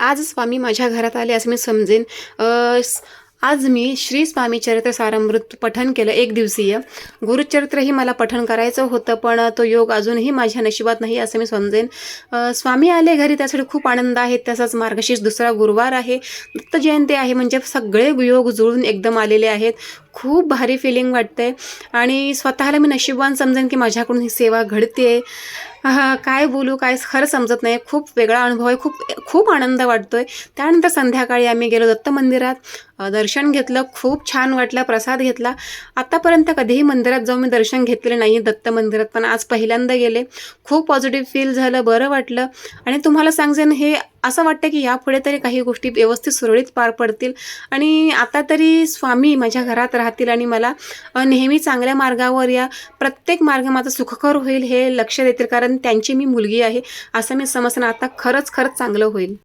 आज स्वामी माझ्या घरात आले असं मी समजेन. आज मी श्री स्वामी चरित्र सारामृत पठन केलं एक दिवसीय. गुरुचरित्रही मला पठन करायचं होतं पण तो योग अजूनही माझ्या नशिबात नाही असं मी समजेन. स्वामी आले घरी त्यासाठी खूप आनंद आहे तसाच मार्गशीर्ष दुसरा गुरुवार आहे. दत्त जयंती आहे म्हणजे सगळे योग जुळून एकदम आलेले आहेत. खूप भारी फिलिंग वाटते आणि स्वतःला मी नशिबवान समजेन की माझ्याकडून ही सेवा घडते काय बोलू काय खरं समजत नाही. खूप वेगळा अनुभव आहे. खूप खूप आनंद वाटतोय. त्यानंतर संध्याकाळी आम्ही गेलो दत्त मंदिरात. दर्शन घेतलं. खूप छान वाटलं. प्रसाद घेतला. आत्तापर्यंत कधीही मंदिरात जाऊन मी दर्शन घेतलेलं नाही दत्त मंदिरात पण आज पहिल्यांदा गेले. खूप पॉझिटिव्ह फील झालं. बरं वाटलं. आणि तुम्हाला सांगजेन हे असं वाटतं की यापुढे तरी काही गोष्टी व्यवस्थित सुरळीत पार पडतील. आणि आता तरी स्वामी माझ्या घरात राहतील आणि मला नेहमी चांगल्या मार्गावर या प्रत्येक मार्ग माझा सुखकर होईल हे लक्ष देतील. कारण त्यांची मी मुलगी आहे असं मी समजणं आता खरंच खरंच चांगलं होईल.